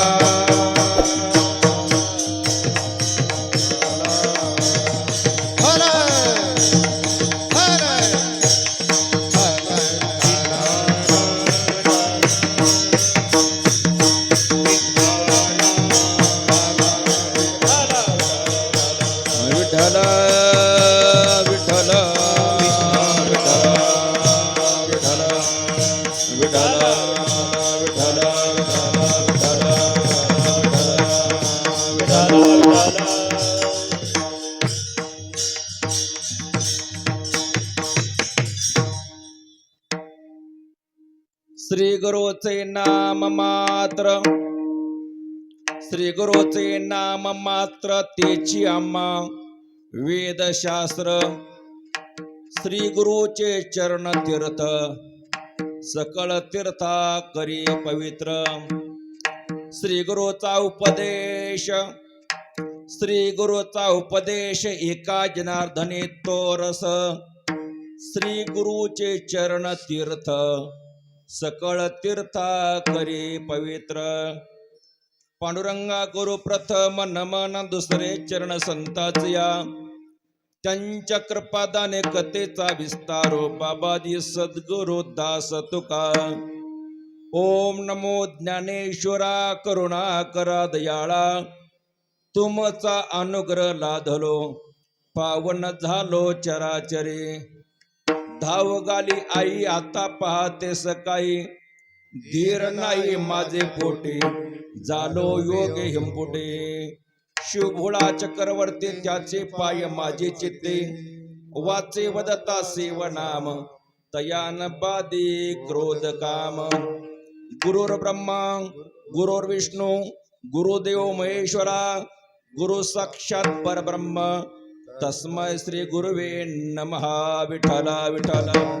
Bye. गुरुचे नाम मात्र तेची आम्हा वेदशास्त्र श्री गुरुचे चरण तीर्थ सकळ तीर्था करी पवित्र. श्री गुरुचा उपदेश श्री गुरुचा उपदेश एका जनार्दने तो रस श्री गुरुचे चरण तीर्थ सकळ तीर्था करी पवित्र. पांडुरंगा गुरु प्रथम नमन दुसरे चरण संताचया त्यांच्या कृपादाने कथेचा विस्तारो हो, बाबादी सद्गुरु दास तुका. ओम नमो ज्ञानेश्वरा करुणा करा दयाळा. तुमचा अनुग्रह लाधलो पावन झालो चराचरी. धाव गाली आई आता पाहते सकाळी. धीर नाही माझे पोटे झालो योग हिंपुटे शिवभोळा चक्रवर्ती त्याचे पाय माझे चित्ते. वाचे वदता सेव नाम तयान बादे क्रोध काम. गुरुर ब्रह्मा गुरुर विष्णू गुरुदेव महेश्वरा गुरु साक्षात परब्रह्म. तस्मै श्री गुरुवे नमहा विठला विठला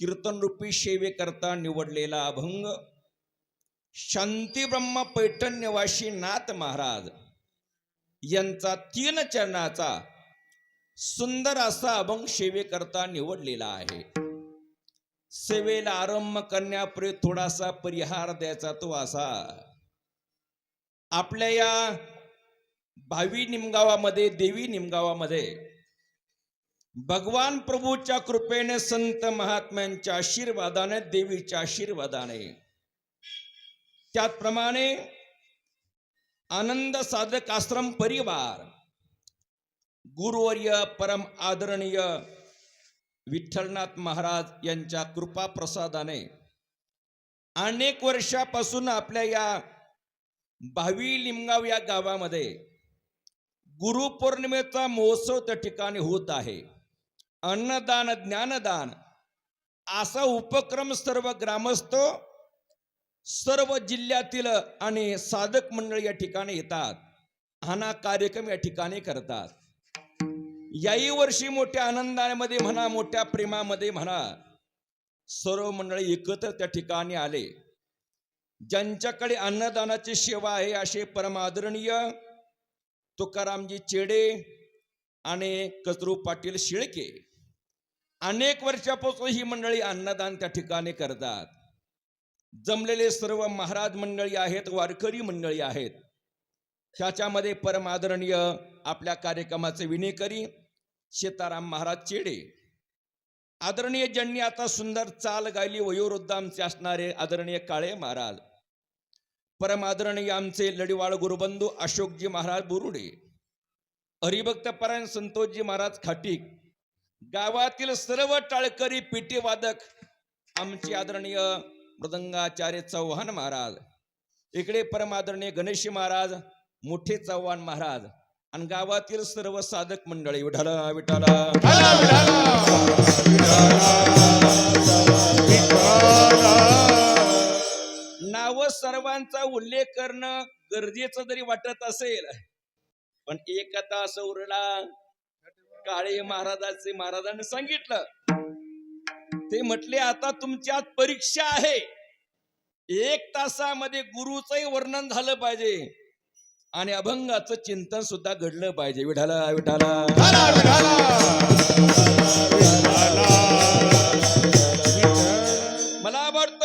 कीर्तनरूपी सेवेकरता निवडलेला अभंग शांती ब्रह्म पैठण्यवाशी नाथ महाराज यांचा तीन चरणाचा सुंदर असा अभंग सेवेकरता निवडलेला आहे. सेवेला आरंभ करण्यापूर्वी थोडासा परिहार द्यायचा तो असा. आपल्या या भावी निमगावामध्ये देवी निमगावामध्ये भगवान प्रभूच्या कृपेने संत महात्म्यांच्या आशीर्वादाने देवीच्या आशीर्वादाने. त्याचप्रमाणे आनंद साधक आश्रम परिवार गुरुवर्य परम आदरणीय विठ्ठलनाथ महाराज यांच्या कृपा प्रसादाने अनेक वर्षापासून आपल्या या भावी लिमगाव या गावामध्ये गुरुपौर्णिमेचा महोत्सव त्या ठिकाणी होत आहे. अन्नदान ज्ञानदान असा उपक्रम सर्व ग्रामस्थ सर्व जिल्ह्यातील आणि साधक मंडळ या ठिकाणी येतात. हा कार्यक्रम या ठिकाणी करतात. याही वर्षी मोठ्या आनंदामध्ये म्हणा मोठ्या प्रेमामध्ये म्हणा सर्व मंडळी एकत्र त्या ठिकाणी आले. ज्यांच्याकडे अन्नदानाची सेवा आहे असे परमादरणीय तुकारामजी चेडे आणि कचरू पाटील शिळके अनेक वर्षापासून ही मंडळी अन्नदान त्या ठिकाणी करतात. जमलेले सर्व महाराज मंडळी आहेत वारकरी मंडळी आहेत. त्याच्यामध्ये परमादरणीय आपल्या कार्यक्रमाचे विनेकरी सीताराम महाराज चेडे. आदरणीय ज्यांनी आता सुंदर चाल गायली वयोवृद्ध आमचे असणारे आदरणीय काळे महाराज. परमादरणीय आमचे लढीवाळ गुरुबंधू अशोकजी महाराज बुरुडे. हरिभक्त परायण संतोषजी महाराज खाटीक. गावातील सर्व टाळकरी पिटी वादक आमचे आदरणीय मृदंगाचार्य चव्हाण महाराज इकडे परमादरणीय गणेश महाराज मोठे चव्हाण महाराज आणि गावातील सर्व साधक मंडळी विठाला विठाला. नाव सर्वांचा उल्लेख करणं गरजेचं जरी वाटत असेल पण एक तास उरला. काळे महाराजाचे महाराजांनी सांगितलं. ते म्हटले आता तुमच्यात परीक्षा आहे. एक तासामध्ये गुरुचंही वर्णन झालं पाहिजे. आणि अभंगाचं चिंतन सुद्धा घडलं पाहिजे. विठाला विठाला मला आवडत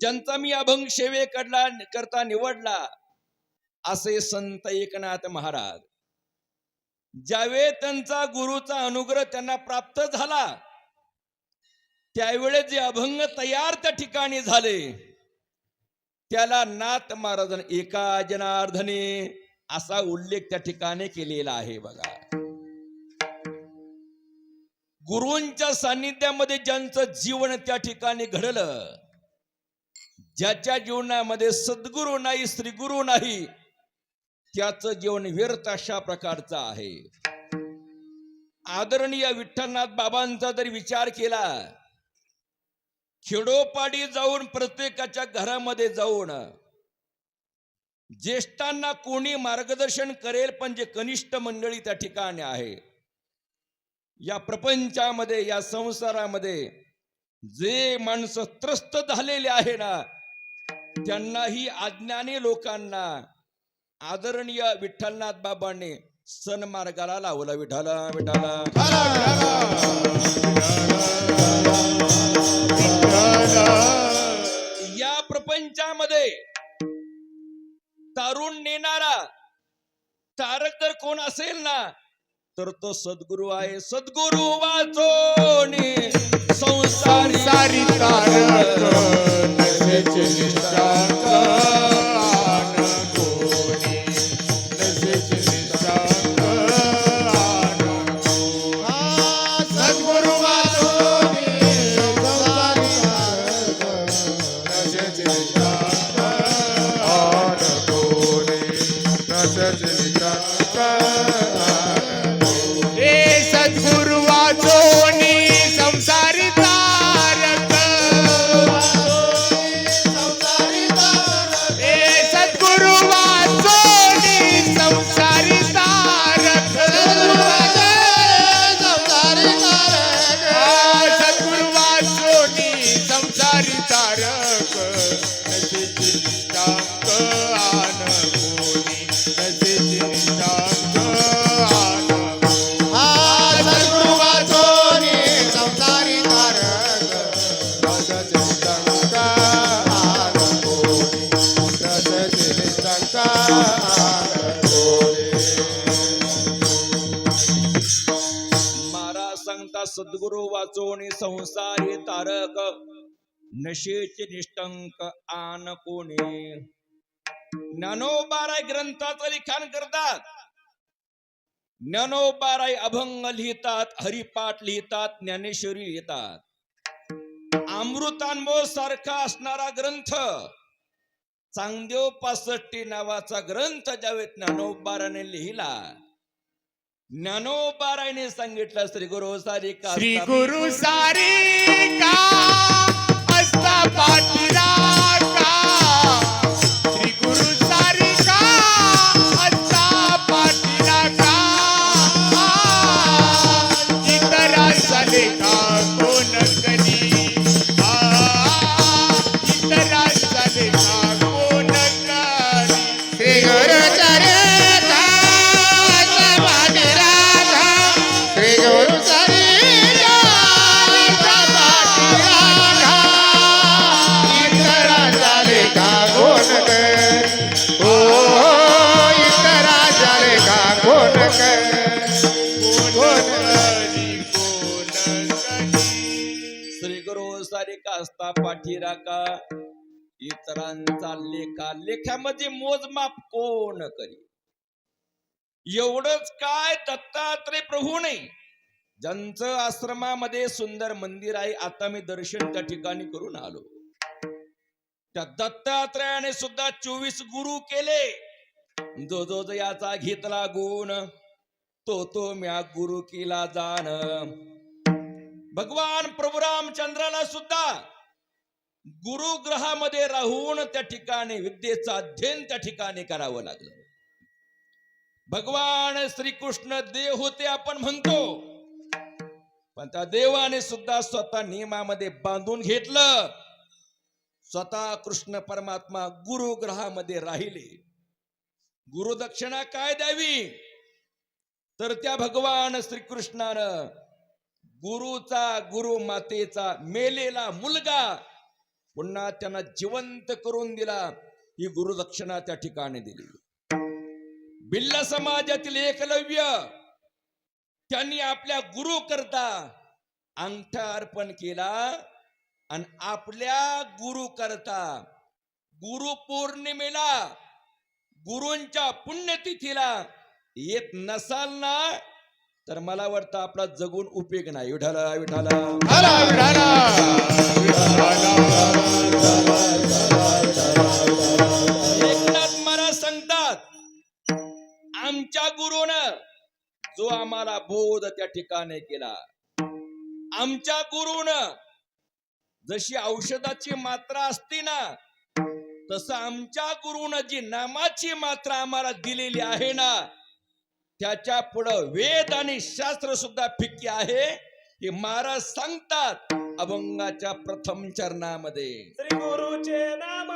ज्यांचा मी अभंग सेवेकडला करता निवडला असे संत एकनाथ महाराज. ज्यावेळी त्यांचा गुरुचा अनुग्रह त्यांना प्राप्त झाला त्यावेळेस जे अभंग तयार त्या ठिकाणी झाले त्याला नाथ महाराज एका जनार्दने असा उल्लेख त्या ठिकाणी केलेला आहे बघा. गुरूंच्या सान्निध्यामध्ये ज्यांचं जीवन त्या ठिकाणी घडलं ज्याच्या जीवनामध्ये सद्गुरू नाही श्रीगुरु नाही त्याचं जीवन व्यर्थ अशा प्रकारचं आहे. आदरणीय विठ्ठलनाथ बाबांचा जर विचार केला खेडोपाडी जाऊन प्रत्येकाच्या घरामध्ये जाऊन ज्येष्ठांना कोणी मार्गदर्शन करेल पण जे कनिष्ठ मंडळी त्या ठिकाणी आहे. या प्रपंचामध्ये या संसारामध्ये जे माणसं त्रस्त झालेले आहे ना त्यांनाही अज्ञानी लोकांना आदरणीय विठ्ठलनाथ बाबांनी सन्मार्गाला लावला विठाला विठाला या प्रपंचामध्ये तारुण नेणारा तारक जर कोण असेल ना तर तो सद्गुरू आहे. सद्गुरू वाचो संसारी तारक सद्गुरू संसारी तारक नशेचे निष्ठंक आन कोणी. ज्ञानोबाराय ग्रंथाचं लिखाण करतात. ज्ञानोबाराय अभंग लिहितात हरिपाठ लिहितात ज्ञानेश्वरी लिहितात. अमृतांमोल सारखा असणारा ग्रंथ चांगदेव पासष्टी नावाचा ग्रंथ ज्यावेळी ज्ञानोबाराने लिहिला ज्ञानोबारायने सांगितलं श्री गुरु सारी का श्री गुरु सारी का असता पाठीराका श्री असता पाठीरा का? इतरांचा लेखा लेखामध्ये मोजमाप कोण करी? एवढंच काय दत्तात्रय प्रभू नाही? ज्यांचं आश्रमामध्ये सुंदर मंदिर आहे आता मी दर्शन त्या ठिकाणी करून आलो. त्या दत्तात्रयाने सुद्धा चोवीस गुरु केले. जो जो याचा घेतला गुण तो तो म्या गुरु केला जाण. भगवान प्रभू रामचंद्राला सुद्धा गुरुग्रहामध्ये राहून त्या ठिकाणी विद्येचं अध्ययन त्या ठिकाणी करावं लागलं. भगवान श्रीकृष्ण देव होते आपण म्हणतो. पण त्या देवाने सुद्धा स्वतः नियमामध्ये बांधून घेतलं. स्वतः कृष्ण परमात्मा गुरुग्रहामध्ये राहिले. गुरुदक्षिणा काय द्यावी? तर त्या भगवान श्रीकृष्णानं गुरुचा गुरु मातेचा मेलेला मुलगा पुन्हा त्यांना जिवंत करून दिला ही गुरुदक्षिणा त्या ठिकाणी दिली. बिल्ला समाजातील एकलव्य त्यांनी आपल्या गुरु करता अंगठा अर्पण केला आणि आपल्या गुरु करता गुरु पौर्णिमेला गुरूंच्या पुण्यतिथीला येत नसाल ना तर मला वाटतं आपला जगून उपयोग नाही. विठाला विठाला एकनाथ महाराज सांगतात आमच्या गुरुनं जो आम्हाला बोध त्या ठिकाणी केला. आमच्या गुरुनं जशी औषधाची मात्रा असते ना तसं आमच्या गुरुनं जी नामाची मात्रा आम्हाला दिलेली आहे ना त्याच्या पुढं वेद आणि शास्त्र सुद्धा फिक्की आहे हे महाराज सांगतात अभंगाच्या प्रथम चरणामध्ये. श्री गुरुचे नाम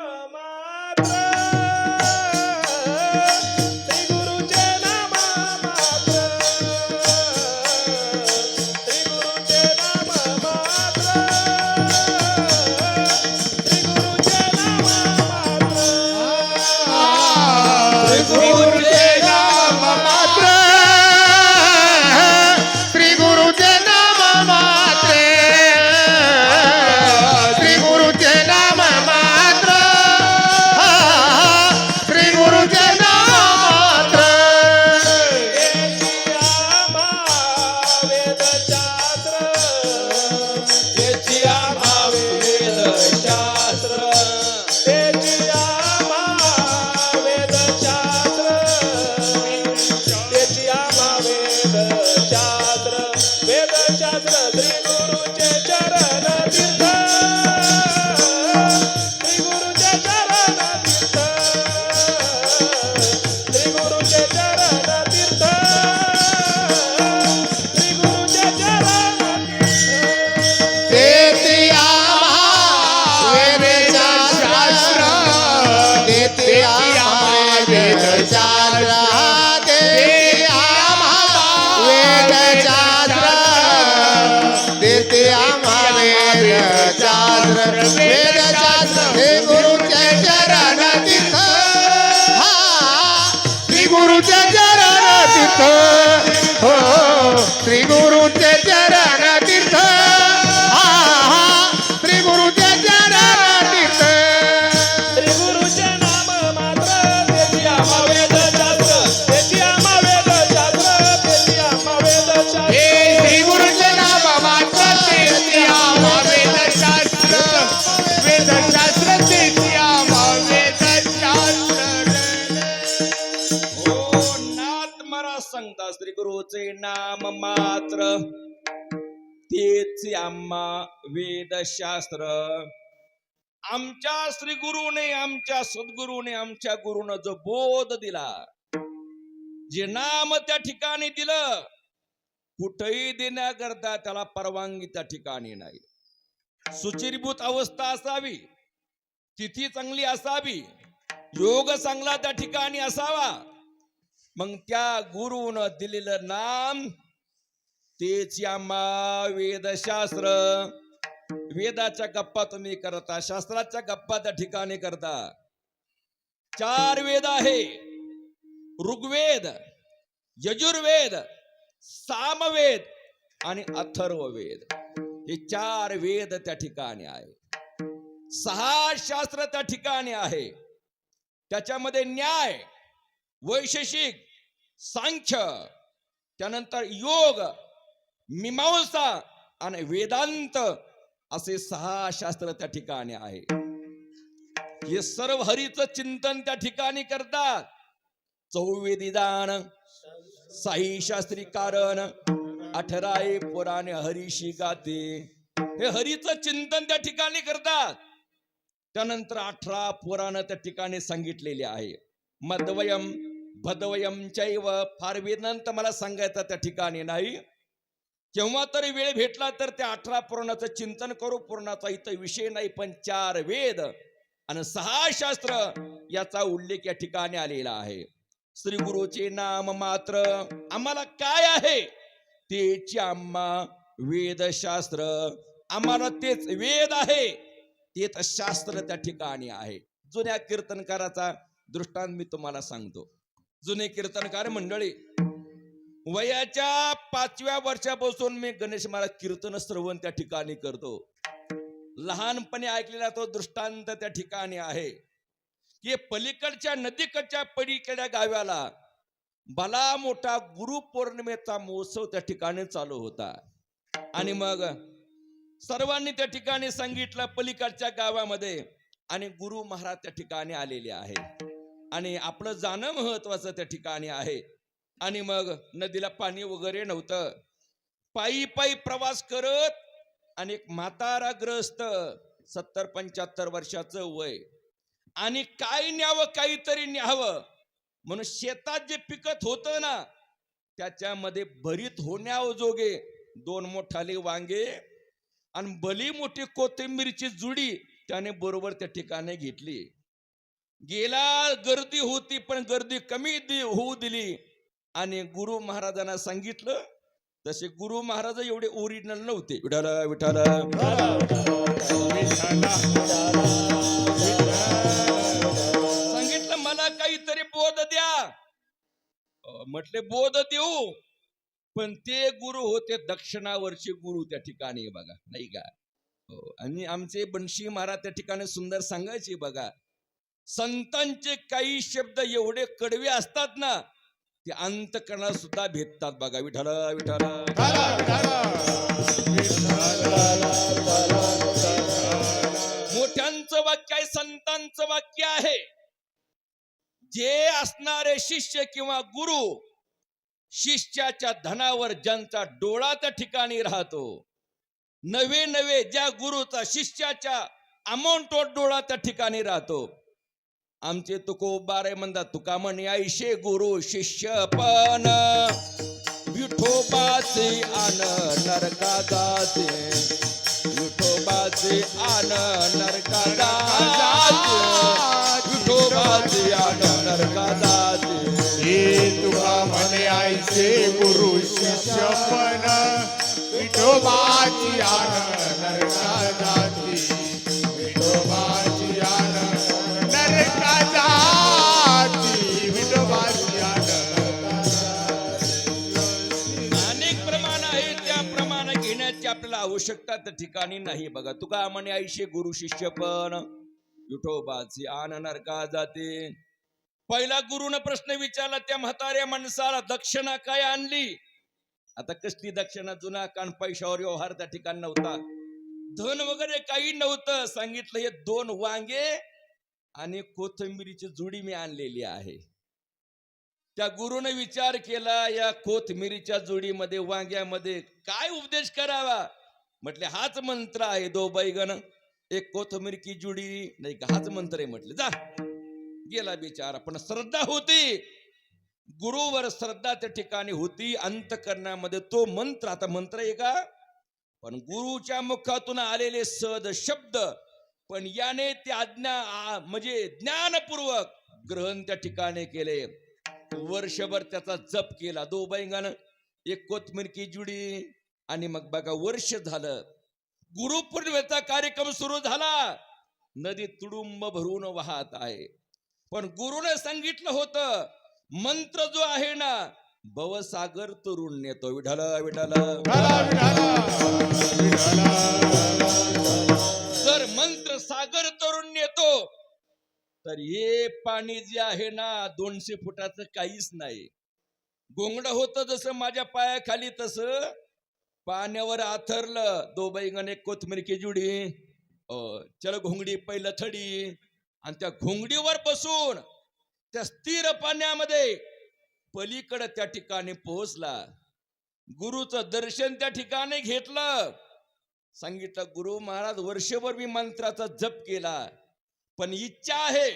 आम्हा वेदशास्त्र आमच्या श्री गुरुने आमच्या सद्गुरूने आमच्या गुरुनं जो बोध दिला जे नाम त्या ठिकाणी दिलं कुठेही देण्याकरता त्याला परवानगी त्या ठिकाणी नाही. सुचिरभूत अवस्था असावी तिथी चांगली असावी योग चांगला त्या ठिकाणी असावा मग त्या गुरुनं दिलेलं नाम तेच आम्हा वेदशास्त्र वेदाच्या गप्पा तुम्ही करता शास्त्राच्या गप्पा त्या ठिकाणी करता. चार वेद आहे. ऋग्वेद यजुर्वेद सामवेद आणि अथर्ववेद. हे चार वेद त्या ठिकाणी आहे सहा शास्त्र त्या ठिकाणी आहे. त्याच्यामध्ये न्याय वैशेषिक सांख्य त्यानंतर योग मीमांसा आणि वेदांत असे सहा शास्त्र त्या ठिकाणी आहे. हे सर्व हरीच चिंतन त्या ठिकाणी करतात. चौवेदिदान साई शास्त्री कारण अठराए पुराणे हरीशी गाते. हे हरीच चिंतन त्या ठिकाणी करतात. त्यानंतर अठरा पुराण त्या ठिकाणी सांगितलेले आहे. मदवयम भदवयम चैव फार वेदांत मला सांगायचं त्या ठिकाणी नाही. केव्हा तरी वेळ भेटला तर त्या अठरा पुराणाचं चिंतन करू. पुराणाचा इथं विषय नाही पण चार वेद आणि सहा शास्त्र याचा उल्लेख या ठिकाणी आलेला आहे. श्री गुरुचे नाम मात्र आम्हाला काय आहे? तेची आम्हा वेदशास्त्र आम्हाला तेच वेद आहे. ते तर शास्त्र त्या ठिकाणी आहे. जुन्या कीर्तनकाराचा दृष्टांत मी तुम्हाला सांगतो. जुने कीर्तनकार मंडळी वयाच्या पाचव्या वर्षापासून मी गणेश महाराज कीर्तन श्रवण त्या ठिकाणी करतो. लहानपणी ऐकलेला तो दृष्टांत त्या ठिकाणी आहे. की पलीकडच्या नदीकडच्या पलीकडच्या गावाला भला मोठा गुरुपौर्णिमेचा महोत्सव त्या ठिकाणी चालू होता. आणि मग सर्वांनी त्या ठिकाणी सांगितलं पलीकडच्या गावामध्ये आणि गुरु महाराज त्या ठिकाणी आलेले आहे आणि आपलं जाणं महत्वाचं त्या ठिकाणी आहे. आणि मग नदीला पाणी वगैरे नव्हतं. पायी पायी प्रवास करत आणि एक म्हाताराग्रस्त सत्तर पंच्याहत्तर वर्षाचं वय. आणि काय न्यावं काहीतरी न्यावं. म्हणून शेतात जे पिकत होतं ना त्याच्यामध्ये भरीत होण्याजोगे दोन मोठाले वांगे आणि भली मोठी कोथिंबीरची जुडी त्याने बरोबर त्या ठिकाणी घेतली. गेला गर्दी होती पण गर्दी कमी दि होऊ दिली. आणि गुरु महाराजांना सांगितलं तसे गुरु महाराज एवढे ओरिजिनल नव्हते. विठाला विठाला सांगितलं मला काहीतरी बोध द्या. म्हटले बोध देऊ. पण ते गुरु होते दक्षिणावरचे गुरु त्या ठिकाणी बघा नाही का? हो, आणि आमचे बनशी महाराज त्या ठिकाणी सुंदर सांगायचे बघा संतांचे काही शब्द एवढे कडवे असतात ना ते अंतकरणा सुद्धा भेटतात बघा. विठाला विठाला मोठ्यांचं वाक्य आहे संतांचं वाक्य आहे. जे असणारे शिष्य किंवा गुरु शिष्याच्या धनावर ज्यांचा डोळा त्या ठिकाणी राहतो नवे नवे ज्या गुरुचा शिष्याच्या अमाऊंटवर डोळा त्या ठिकाणी राहतो आमचे तुको बारे म्हणतात. तुका म्हणे ऐशे गुरु शिष्य पण. विठोबाचे आन नरका जाते. विठोबाचे आन नरका जाते. विठोबाचे आन नरका जाते. हे तुका म्हणे आईचे गुरु शिष्य पण. विठोबाची आन नरका जाती. आवश्यकता त्या ठिकाणी नाही. बघा तुका म्हणे आईशे गुरु शिष्य पण विठोबाची आन नरका जाते. पहिला गुरुनं प्रश्न विचारला त्या म्हाताऱ्या माणसाला दक्षिणा काय आणली? आता कसली दक्षिणा? जुना कान पैशावर व्यवहार त्या ठिकाणी नव्हता. धन वगैरे काही नव्हतं. सांगितलं हे दोन वांगे आणि कोथिंबिरीची जुडी मी आणलेली आहे. त्या गुरुने विचार केला या कोथमिरीच्या जोडीमध्ये वांग्यामध्ये काय उपदेश करावा? म्हटले हाच मंत्र आहे दो बैगन एक कोथमीर की जुडी. नाही का हाच मंत्र आहे म्हटले. जा. गेला बिचारा पण श्रद्धा होती. गुरुवर श्रद्धा त्या ठिकाणी होती. अंतकरणामध्ये तो मंत्र आता मंत्र आहे का? पण गुरुच्या मुखातून आलेले सद शब्द पण याने ते आज्ञा म्हणजे ज्ञानपूर्वक ग्रहण त्या ठिकाणी केले. वर्षभर त्याचा जप केला. दो बैंगानं एक कोथमीर की जुडी. आणि मग बघा वर्ष झालं. गुरुपौर्णिमेचा कार्यक्रम सुरू झाला. नदी तुडुंब भरून वाहत आहे. पण गुरुने सांगितलं होतं मंत्र जो आहे ना भवसागर तरुण नेतो. विठाला विठाला. जर मंत्र सागर तरुण नेतो तर हे पाणी जे आहे ना दोनशे फुटाचं काहीच नाही. गोंगड होतं जसं माझ्या पायाखाली तसं पाण्यावर आथरलं. दो बैगन एक कोथमीर की जुडी चल घोंगडी पहिलं थडी. आणि त्या घोंगडीवर बसून त्या स्थिर पाण्यामध्ये पलीकडे त्या ठिकाणी पोहोचला. गुरुचं दर्शन त्या ठिकाणी घेतलं. सांगितलं गुरु महाराज वर्षभर मी मंत्राचा जप केला. पण इच्छा आहे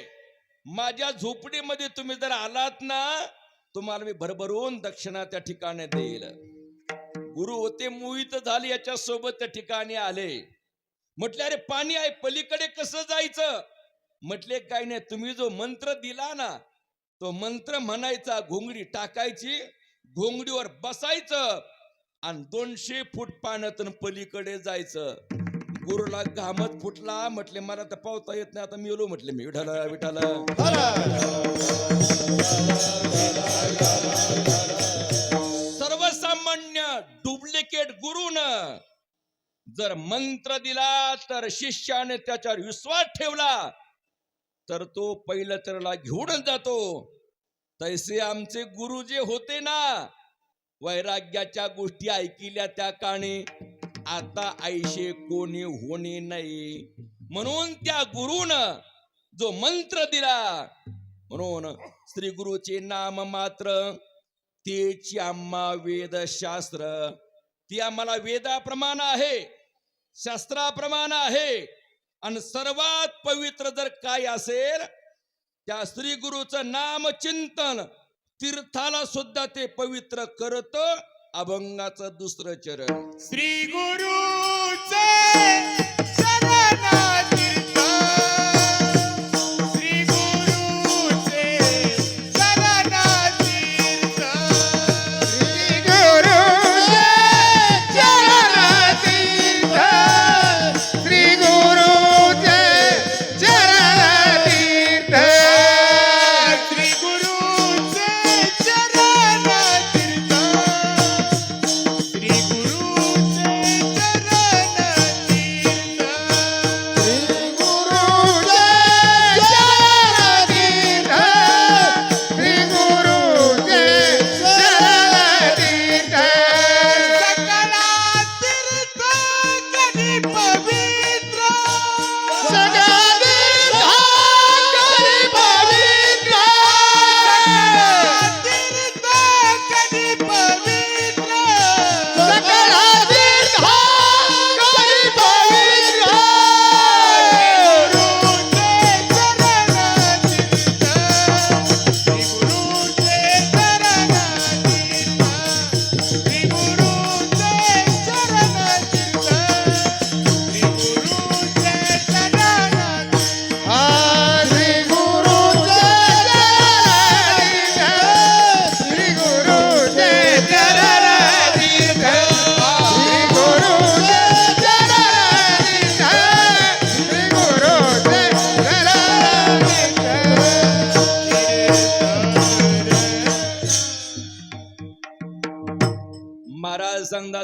माझ्या झोपडीमध्ये तुम्ही जर आलात ना तुम्हाला मी भरभरून दक्षिणा त्या ठिकाणी देईल. गुरु होते मोहित झाले याच्या सोबत त्या ठिकाणी आले. म्हटले अरे पाणी आहे पलीकडे कसं जायचं? म्हटले काय नाही तुम्ही जो मंत्र दिला ना तो मंत्र म्हणायचा घोंगडी टाकायची घोंगडीवर बसायचं आणि दोनशे फूट पाण्यातून पलीकडे जायचं. गुरुला घामत फुटला म्हटले मला तर पावता येत नाही आता मी येलो म्हटले मी. विठाल विठाला सामान्य डुप्लिकेट गुरुन जर मंत्र दिला तर शिष्याने त्याच्यावर विश्वास ठेवला तर तो पहिलं तरला घेऊन जातो. तैसे आमचे गुरु जे होते ना वैराग्याच्या गोष्टी ऐकिल्या त्या काणी आता आईशे कोणी होणे नाही. म्हणून त्या गुरुन जो मंत्र दिला म्हणून श्री गुरुचे नाम मात्र तेची आम्हा वेदशास्त्र. ती आम्हाला वेदाप्रमाण आहे शास्त्राप्रमाण आहे. आणि सर्वात पवित्र जर काय असेल त्या श्री गुरुचं नाम चिंतन तीर्थाला सुद्धा ते पवित्र करत अभंगाचं दुसरं चरण. श्री गुरुचे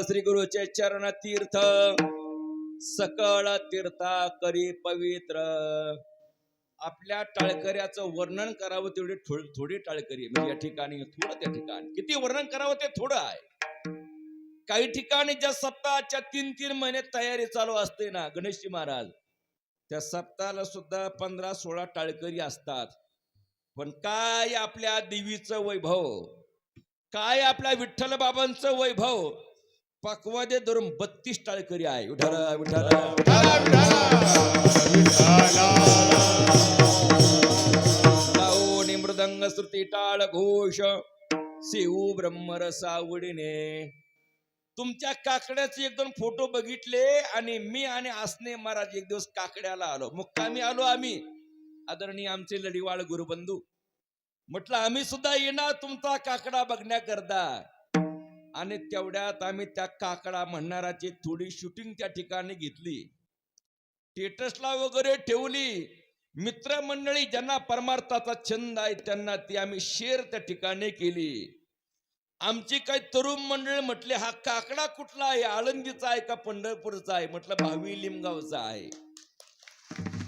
श्री गुरुचे चरण तीर्थ. सकळ तीर्था करी पवित्र. आपल्या टाळकऱ्याचं वर्णन करावं तेवढी थोडी टाळकरी म्हणजे या ठिकाणी थोडं त्या ठिकाणी. किती वर्णन करावं ते थोडं आहे. काही ठिकाणी ज्या सप्ताहाच्या तीन तीन महिने तयारी चालू असते ना गणेशजी महाराज त्या सप्ताहाला सुद्धा पंधरा सोळा टाळकरी असतात. पण काय आपल्या देवीचं वैभव? काय आपल्या विठ्ठल बाबांचं वैभव? पकवादे धरून बत्तीस टाळकरी आहे. उठाला उठाला. मृदंग श्रुती टाळ घोष शिव ब्रह्मरसावडीने तुमच्या काकड्याचे एक दोन फोटो बघितले आणि मी आणि आसने महाराज एक दिवस काकड्याला आलो. मुक्कामी आलो आम्ही. आदरणीय आमचे लढीवाळ गुरुबंधू. म्हटलं आम्ही सुद्धा येणार तुमचा काकडा बघण्याकरता. आणि तेवढ्यात आम्ही त्या काकडा म्हणणाराची थोडी शूटिंग त्या ठिकाणी घेतली. स्टेटसला वगैरे ठेवली. मित्रमंडळी ज्यांना परमार्थाचा छंद आहे त्यांना ती आम्ही शेअर त्या ठिकाणी केली. आमची काही तरुण मंडळी म्हटले हा काकडा कुठला आहे? आळंदीचा आहे का पंढरपूरचा आहे? म्हटलं भावी लिमगावचा आहे.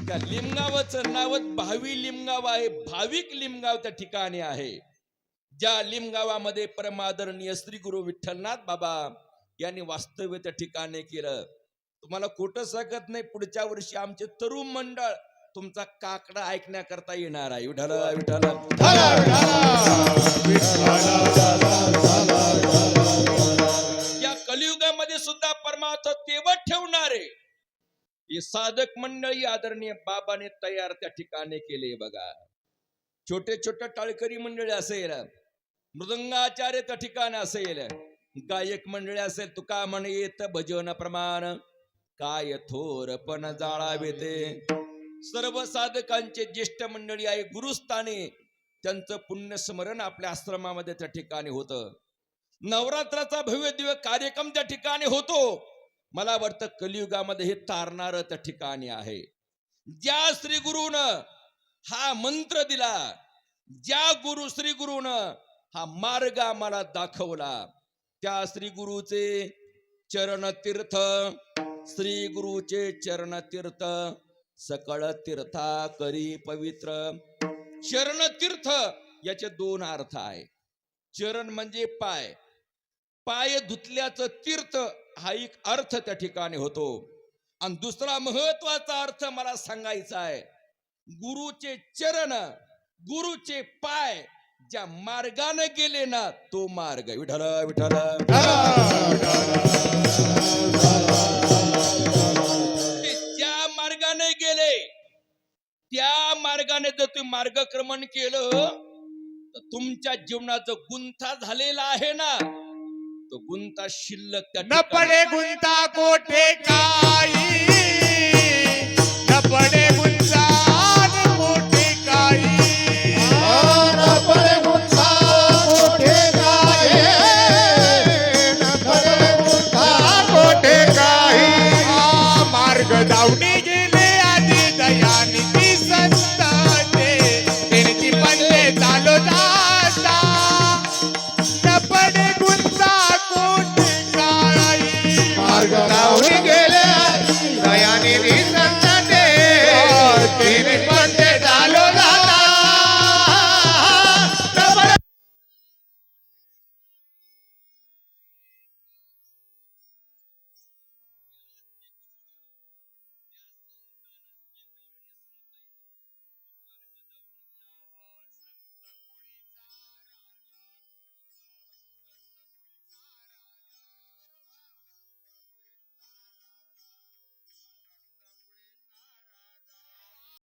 त्या लिमगावाचं नावच भावी लिमगाव आहे. भाविक लिमगाव त्या ठिकाणी आहे. ज्या लिमगावामध्ये परमादरणीय श्री गुरु विठ्ठलनाथ बाबा यांनी वास्तव्य त्या ठिकाणी केलं. तुम्हाला खोटं सांगत नाही पुढच्या वर्षी आमचे तरुण मंडळ तुमचा काकडा ऐकण्याकरता येणार आहे. विठाल विठाल या कलियुगामध्ये सुद्धा परमार्थ तेवत ठेवणारे हे साधक मंडळी आदरणीय बाबाने तयार त्या ठिकाणी केले बघा. छोटे छोटे टाळकरी मंडळी असेल. मृदंगाचार्य त्या ठिकाणी असेल. गायक मंडळी असेल तुका म्हण येत भजन प्रमाण. काय थोर पण जाळावे ते. सर्व साधकांचे ज्येष्ठ मंडळी आहे गुरुस्थानी. त्यांचं पुण्यस्मरण आपल्या आश्रमामध्ये त्या ठिकाणी होतं. नवरात्राचा भव्य दिव्य कार्यक्रम त्या ठिकाणी होतो. मला वाटतं कलियुगामध्ये हे तारणार त्या ठिकाणी आहे. ज्या श्री गुरुनं हा मंत्र दिला ज्या गुरु श्री गुरुनं हा मार्ग आम्हाला दाखवला. त्या श्री गुरुचे चरण तीर्थ श्री गुरुचे चरण तीर्थ सकळ तीर्था करी पवित्र. चरण तीर्थ याचे दोन अर्थ आहे. चरण म्हणजे पाय. पाय धुतल्याचं तीर्थ हा एक अर्थ त्या ठिकाणी होतो. आणि दुसरा महत्त्वाचा अर्थ मला सांगायचा आहे. गुरुचे चरण गुरुचे पाय ज्या मार्गाने गेले ना तो मार्ग विठल विठल ज्या मार्गाने गेले त्या मार्गाने जर तुम्ही मार्गक्रमण केलं तर तुमच्या जीवनाचा गुंथा झालेला आहे ना. तो गुंता शिल्लक न पडे गुंता कोठे काही